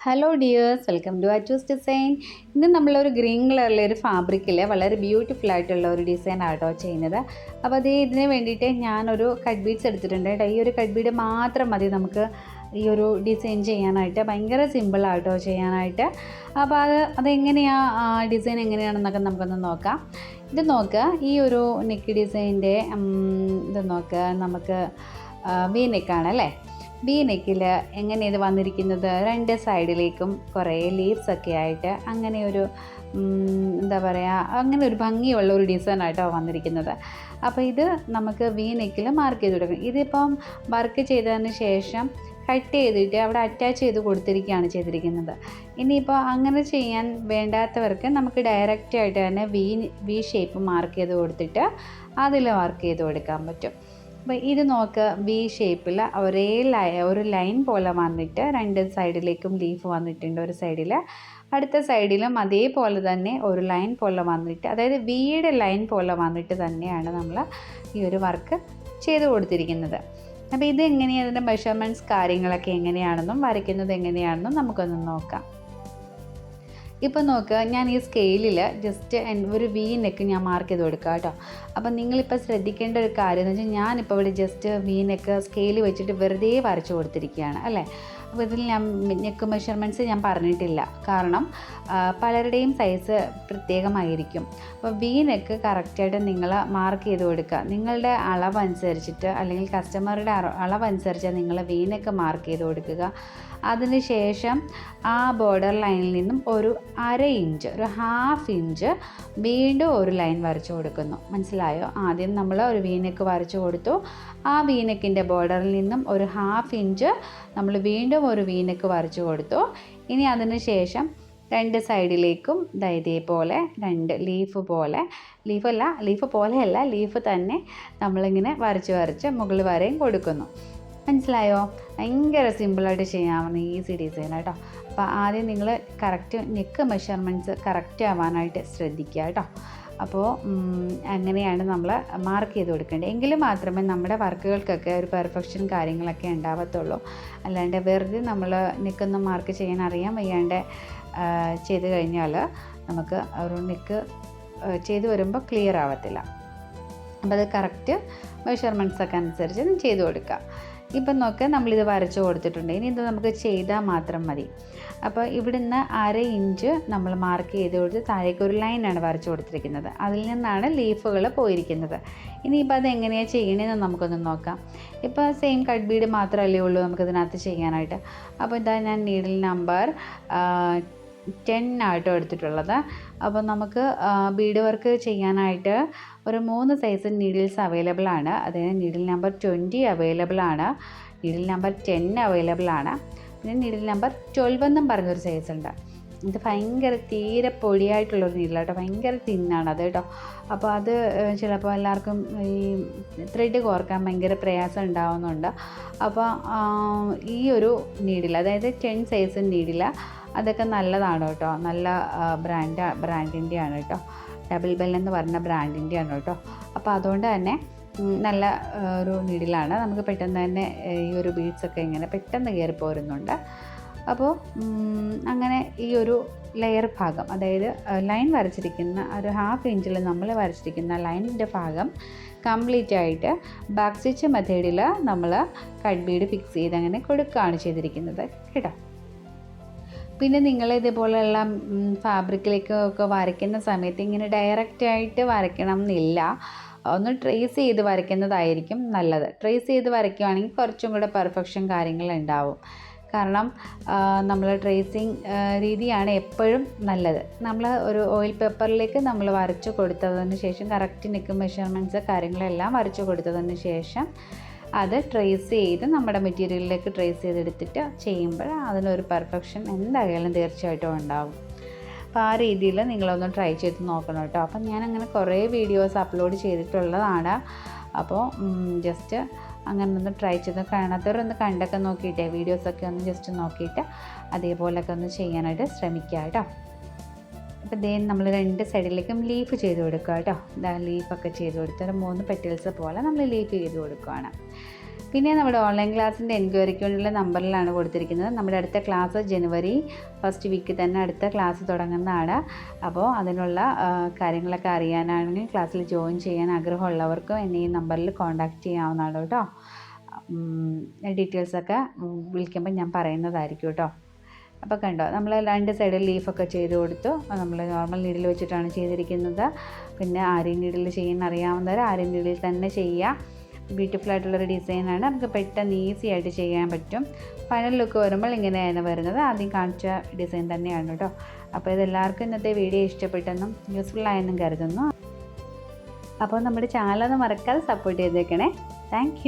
Hello dears welcome to Achoos design ഇന്ന് നമ്മളൊരു green കളറിലെ ഒരു ഫാബ്രിക്കിൽ വളരെ ബ്യൂട്ടിഫുൾ ആയിട്ടുള്ള ഒരു ഡിസൈൻ ആട്ടോ ചെയ്യുന്നത്. അപ്പോൾ അതേ ഇതിന് വേണ്ടിയിട്ട് ഞാനൊരു കട്ട് ബീഡ്സ് എടുത്തിട്ടുണ്ട് കേട്ടോ. ഈ ഒരു കട്ട് ബീഡ് മാത്രം മതി നമുക്ക് ഈ ഒരു ഡിസൈൻ ചെയ്യാനായിട്ട്. ഭയങ്കര സിമ്പിളാട്ടോ ചെയ്യാനായിട്ട്. അപ്പോൾ അത് അതെങ്ങനെയാണ് ഡിസൈൻ എങ്ങനെയാണെന്നൊക്കെ നമുക്കൊന്ന് നോക്കാം. ഇത് നോക്കുക ഈ ഒരു നെക്ക് ഡിസൈന്റെ ഇത് നോക്കുക നമുക്ക് വി നെക്കാണ് അല്ലേ? വി നെക്കിൽ എങ്ങനെ ഇത് വന്നിരിക്കുന്നത്? രണ്ട് സൈഡിലേക്കും കുറേ ലീവ്സ് ഒക്കെ ആയിട്ട് അങ്ങനെ ഒരു എന്താ പറയുക അങ്ങനെ ഒരു ഭംഗിയുള്ള ഒരു ഡിസൈൻ ആയിട്ടാണ് വന്നിരിക്കുന്നത്. അപ്പോൾ ഇത് നമുക്ക് വി നെക്കിൽ മാർക്ക് ചെയ്ത് കൊടുക്കണം. ഇതിപ്പം വർക്ക് ചെയ്തതിന് ശേഷം കട്ട് ചെയ്തിട്ട് അവിടെ അറ്റാച്ച് ചെയ്ത് കൊടുത്തിരിക്കുകയാണ് ചെയ്തിരിക്കുന്നത്. ഇനിയിപ്പോൾ അങ്ങനെ ചെയ്യാൻ വേണ്ടാത്തവർക്ക് നമുക്ക് ഡയറക്റ്റായിട്ട് തന്നെ വി വി ഷേപ്പ് മാർക്ക് ചെയ്ത് കൊടുത്തിട്ട് അതിൽ വർക്ക് ചെയ്ത് കൊടുക്കാൻ പറ്റും. അപ്പോൾ ഇത് നോക്ക് വി ഷേപ്പിൽ ഒരേ ലൈ ഒരു ലൈൻ പോലെ വന്നിട്ട് രണ്ട് സൈഡിലേക്കും ലീഫ് വന്നിട്ടുണ്ട് ഒരു സൈഡിൽ അടുത്ത സൈഡിലും അതേപോലെ തന്നെ ഒരു ലൈൻ പോലെ വന്നിട്ട് അതായത് വിയുടെ ലൈൻ പോലെ വന്നിട്ട് തന്നെയാണ് നമ്മൾ ഈ ഒരു വർക്ക് ചെയ്തു കൊടുത്തിരിക്കുന്നത്. അപ്പോൾ ഇത് എങ്ങനെയാണ് അതിന്റെ മെഷർമെന്റ്സ് കാര്യങ്ങളൊക്കെ എങ്ങനെയാണെന്നും വരയ്ക്കുന്നത് എങ്ങനെയാണെന്നും നമുക്കൊന്ന് നോക്കാം. ഇപ്പം നോക്കുക ഞാൻ ഈ സ്കെയിലിൽ ജസ്റ്റ് ഒരു വി നെക്ക് ഞാൻ മാർക്ക് ചെയ്ത് കൊടുക്കുക കേട്ടോ അപ്പം നിങ്ങളിപ്പോൾ ശ്രദ്ധിക്കേണ്ട ഒരു കാര്യം എന്ന് വെച്ചാൽ ഞാനിപ്പോൾ ഇവിടെ ജസ്റ്റ് വി നെക്ക് സ്കെയിൽ വെച്ചിട്ട് വെറുതെ വരച്ചു കൊടുത്തിരിക്കുകയാണ് അല്ലേ? അപ്പോൾ ഇതിൽ ഞാൻ നെക്ക് മെഷർമെന്റ്സ് ഞാൻ പറഞ്ഞിട്ടില്ല. കാരണം പലരുടെയും സൈസ് പ്രത്യേകമായിരിക്കും. അപ്പോൾ വി നെക്ക് കറക്റ്റായിട്ട് നിങ്ങൾ മാർക്ക് ചെയ്ത് കൊടുക്കുക നിങ്ങളുടെ അളവനുസരിച്ചിട്ട് അല്ലെങ്കിൽ കസ്റ്റമറുടെ അളവനുസരിച്ച് നിങ്ങൾ വി നെക്ക് മാർക്ക് ചെയ്ത് കൊടുക്കുക. അതിനുശേഷം ആ ബോർഡർ ലൈനിൽ നിന്നും ഒരു അര ഇഞ്ച് ഒരു ഹാഫ് ഇഞ്ച് വീണ്ടും ഒരു ലൈൻ വരച്ചു കൊടുക്കുന്നു. മനസ്സിലായോ? ആദ്യം നമ്മൾ ഒരു വീനക്ക് വരച്ചു കൊടുത്തു. ആ വീനക്കിന്റെ ബോർഡറിൽ നിന്നും ഒരു ഹാഫ് ഇഞ്ച് നമ്മൾ വീണ്ടും ഒരു വീനക്ക് വരച്ചു കൊടുത്തു. ഇനി അതിന് ശേഷം രണ്ട് സൈഡിലേക്കും ഇതേപോലെ രണ്ട് ലീഫ് പോലെ ലീഫല്ല ലീഫ് പോലെയല്ല ലീഫ് തന്നെ നമ്മളിങ്ങനെ വരച്ച് വരച്ച് മുകളിൽ വരെയും കൊടുക്കുന്നു. മനസ്സിലായോ? ഭയങ്കര സിമ്പിളായിട്ട് ചെയ്യാവുന്ന ഈസി ഡിസൈൻ കേട്ടോ അപ്പോൾ ആദ്യം നിങ്ങൾ കറക്റ്റ് നെക്ക് മെഷർമെന്റ്സ് കറക്റ്റ് ആവാനായിട്ട് ശ്രദ്ധിക്കുക കേട്ടോ അപ്പോൾ അങ്ങനെയാണ് നമ്മൾ മാർക്ക് ചെയ്ത് കൊടുക്കേണ്ടത്. എങ്കിൽ മാത്രമേ നമ്മുടെ വർക്കുകൾക്കൊക്കെ ഒരു പെർഫെക്ഷൻ കാര്യങ്ങളൊക്കെ ഉണ്ടാവത്തുള്ളൂ. അല്ലാണ്ട് വെറുതെ നമ്മൾ നിൽക്കുന്ന മാർക്ക് ചെയ്യാൻ അറിയാൻ വയ്യാണ്ട് ചെയ്ത് കഴിഞ്ഞാൽ നമുക്ക് ഒരു നെക്ക് ചെയ്ത് വരുമ്പോൾ ക്ലിയർ ആവത്തില്ല. അപ്പോൾ അത് കറക്റ്റ് മെഷർമെന്റ്സൊക്കെ അനുസരിച്ച് ചെയ്ത് കൊടുക്കുക. ഇപ്പം നോക്ക് നമ്മളിത് വരച്ച് കൊടുത്തിട്ടുണ്ട്. ഇനി ഇത് നമുക്ക് ചെയ്താൽ മാത്രം മതി. അപ്പോൾ ഇവിടുന്ന് അര ഇഞ്ച് നമ്മൾ മാർക്ക് ചെയ്ത് കൊടുത്ത് താഴേക്ക് ഒരു ലൈനാണ് വരച്ച് കൊടുത്തിരിക്കുന്നത്. അതിൽ നിന്നാണ് ലീഫുകൾ പോയിരിക്കുന്നത്. ഇനിയിപ്പോൾ അത് എങ്ങനെയാണ് ചെയ്യണതെന്ന് നമുക്കൊന്ന് നോക്കാം. ഇപ്പോൾ സെയിം കട്ട് ബീഡ് മാത്രമല്ലേ ഉള്ളൂ നമുക്കിതിനകത്ത് ചെയ്യാനായിട്ട്. അപ്പോൾ ഇതാ ഞാൻ നീഡിൽ നമ്പർ ടെൻ ആയിട്ടും എടുത്തിട്ടുള്ളത്. അപ്പോൾ നമുക്ക് ബീഡ് വർക്ക് ചെയ്യാനായിട്ട് ഒരു മൂന്ന് സൈസ് നീഡിൽസ് അവൈലബിൾ ആണ്. അതായത് നീഡിൽ നമ്പർ ട്വന്റി അവൈലബിൾ ആണ്. നീഡിൽ നമ്പർ ടെൻ അവൈലബിൾ ആണ്. പിന്നെ നീഡിൽ നമ്പർ ട്വൽവ് എന്നും പറഞ്ഞൊരു സൈസ് ഉണ്ട്. ഇത് ഭയങ്കര തീരെ പൊടിയായിട്ടുള്ളൊരു നീഡിലാട്ടോ ഭയങ്കര തിന്നാണ് അത് കേട്ടോ. അപ്പോൾ അത് ചിലപ്പോൾ എല്ലാവർക്കും ഈ ത്രെഡ് കോർക്കാൻ ഭയങ്കര പ്രയാസം ഉണ്ടാവുന്നുണ്ട്. അപ്പോൾ ഈ ഒരു നീഡിൽ അതായത് ടെൻ സൈസ് നീഡിൽ അതൊക്കെ നല്ലതാണ് കേട്ടോ. നല്ല ബ്രാൻഡ് ബ്രാൻഡിന്റെയാണ് കേട്ടോ. ഡബിൾ ബെൽ എന്ന് പറഞ്ഞ ബ്രാൻഡിന്റെയാണ് കേട്ടോ. അപ്പോൾ അതുകൊണ്ട് തന്നെ നല്ല ഒരു നീഡിലാണ് നമുക്ക് പെട്ടെന്ന് തന്നെ ഈ ഒരു ബീഡ്സൊക്കെ ഇങ്ങനെ പെട്ടെന്ന് കയറി പോരുന്നുണ്ട്. അപ്പോൾ അങ്ങനെ ഈ ഒരു ലെയർ ഭാഗം അതായത് ലൈൻ വരച്ചിരിക്കുന്ന ഒരു ഹാഫ് ഇഞ്ചിൽ നമ്മൾ വരച്ചിരിക്കുന്ന ലൈനിന്റെ ഭാഗം കംപ്ലീറ്റ് ആയിട്ട് ബാക്ക് സ്റ്റിച്ച് മെത്തേഡിൽ നമ്മൾ കട്ട് ബീഡ് ഫിക്സ് ചെയ്ത് അങ്ങനെ കൊടുക്കുകയാണ് ചെയ്തിരിക്കുന്നത്. കേട്ടോ? പിന്നെ നിങ്ങൾ ഇതേപോലെയുള്ള ഫാബ്രിക്കിലേക്ക് ഒക്കെ വരയ്ക്കുന്ന സമയത്ത് ഇങ്ങനെ ഡയറക്റ്റ് ആയിട്ട് വരയ്ക്കണം എന്നില്ല. ഒന്ന് ട്രേസ് ചെയ്ത് വരയ്ക്കുന്നതായിരിക്കും നല്ലത്. ട്രേസ് ചെയ്ത് വരയ്ക്കുകയാണെങ്കിൽ കുറച്ചും കൂടെ പെർഫെക്ഷൻ കാര്യങ്ങൾ ഉണ്ടാവും. കാരണം നമ്മൾ ട്രേസിങ് രീതിയാണ് എപ്പോഴും നല്ലത്. നമ്മൾ ഒരു ഓയിൽ പേപ്പറിലേക്ക് നമ്മൾ വരച്ചു കൊടുത്തതിന് ശേഷം കറക്റ്റ് നിൽക്കും മെഷർമെന്റ്സ് കാര്യങ്ങളെല്ലാം വരച്ചു കൊടുത്തതിന് ശേഷം അത് ട്രേസ് ചെയ്ത് നമ്മുടെ മെറ്റീരിയലിലേക്ക് ട്രേസ് ചെയ്തെടുത്തിട്ട് ചെയ്യുമ്പോൾ അതിനൊരു പെർഫെക്ഷൻ എന്തായാലും തീർച്ചയായിട്ടും ഉണ്ടാവും. അപ്പോൾ ആ രീതിയിൽ നിങ്ങളൊന്ന് ട്രൈ ചെയ്ത് നോക്കണം കേട്ടോ. അപ്പം ഞാൻ അങ്ങനെ കുറേ വീഡിയോസ് അപ്ലോഡ് ചെയ്തിട്ടുള്ളതാണ്. അപ്പോൾ ജസ്റ്റ് അങ്ങനെ ഒന്ന് ട്രൈ ചെയ്ത് കാണാത്തവരൊന്ന് കണ്ടൊക്കെ നോക്കിയിട്ട്. വീഡിയോസൊക്കെ ഒന്ന് ജസ്റ്റ് നോക്കിയിട്ട് അതേപോലെയൊക്കെ ഒന്ന് ചെയ്യാനായിട്ട് ശ്രമിക്കുക കേട്ടോ. അപ്പോൾ ദേ നമ്മൾ രണ്ട് സൈഡിലേക്കും ലീഫ് ചെയ്ത് കൊടുക്കുക കേട്ടോ. ലീഫൊക്കെ ചെയ്ത് കൊടുത്ത് മൂന്ന് പെറ്റൽസ് പോലെ നമ്മൾ ലീഫ് ചെയ്ത് കൊടുക്കുകയാണ് പിന്നെ നമ്മുടെ ഓൺലൈൻ ക്ലാസ്സിന്റെ എൻക്വയറിക്കുള്ള നമ്പറിലാണ് കൊടുത്തിരിക്കുന്നത്. നമ്മുടെ അടുത്ത ക്ലാസ് ജനുവരി ഫസ്റ്റ് വീക്ക് തന്നെ അടുത്ത ക്ലാസ് തുടങ്ങുന്നതാണ് അപ്പോൾ അതിനുള്ള കാര്യങ്ങളൊക്കെ അറിയാനാണെങ്കിൽ ക്ലാസ്സിൽ ജോയിൻ ചെയ്യാൻ ആഗ്രഹമുള്ളവർക്കും എന്നെ ഈ നമ്പറിൽ കോൺടാക്റ്റ് ചെയ്യാവുന്നതാണ് കേട്ടോ. ഡീറ്റെയിൽസൊക്കെ വിളിക്കുമ്പോൾ ഞാൻ പറയുന്നതായിരിക്കും കേട്ടോ. അപ്പോൾ കണ്ടോ നമ്മൾ രണ്ട് സൈഡിൽ ലീഫൊക്കെ ചെയ്ത് കൊടുത്തു. നമ്മൾ നോർമൽ നീഡിൽ വെച്ചിട്ടാണ് ചെയ്തിരിക്കുന്നത്. പിന്നെ ആര്യൻ നീഡിൽ ചെയ്യുന്ന അറിയാവുന്നവർ ആര്യൻ നീഡിൽ തന്നെ ചെയ്യുക ബ്യൂട്ടിഫുൾ ആയിട്ടുള്ളൊരു ഡിസൈനാണ് നമുക്ക് പെട്ടെന്ന് ഈസി ആയിട്ട് ചെയ്യാൻ പറ്റും. ഫൈനൽ ലുക്ക് വരുമ്പോൾ ഇങ്ങനെയാണ് വരുന്നത്. ആദ്യം കാണിച്ച ഡിസൈൻ തന്നെയാണ് കേട്ടോ അപ്പോൾ ഇതെല്ലാവർക്കും ഇന്നത്തെ വീഡിയോ ഇഷ്ടപ്പെട്ടെന്നും യൂസ്ഫുൾ ആയെന്നും കരുതുന്നു. അപ്പോൾ നമ്മുടെ ചാനൽ ഒന്ന് മറക്കാതെ സപ്പോർട്ട് ചെയ്തേക്കണേ. താങ്ക്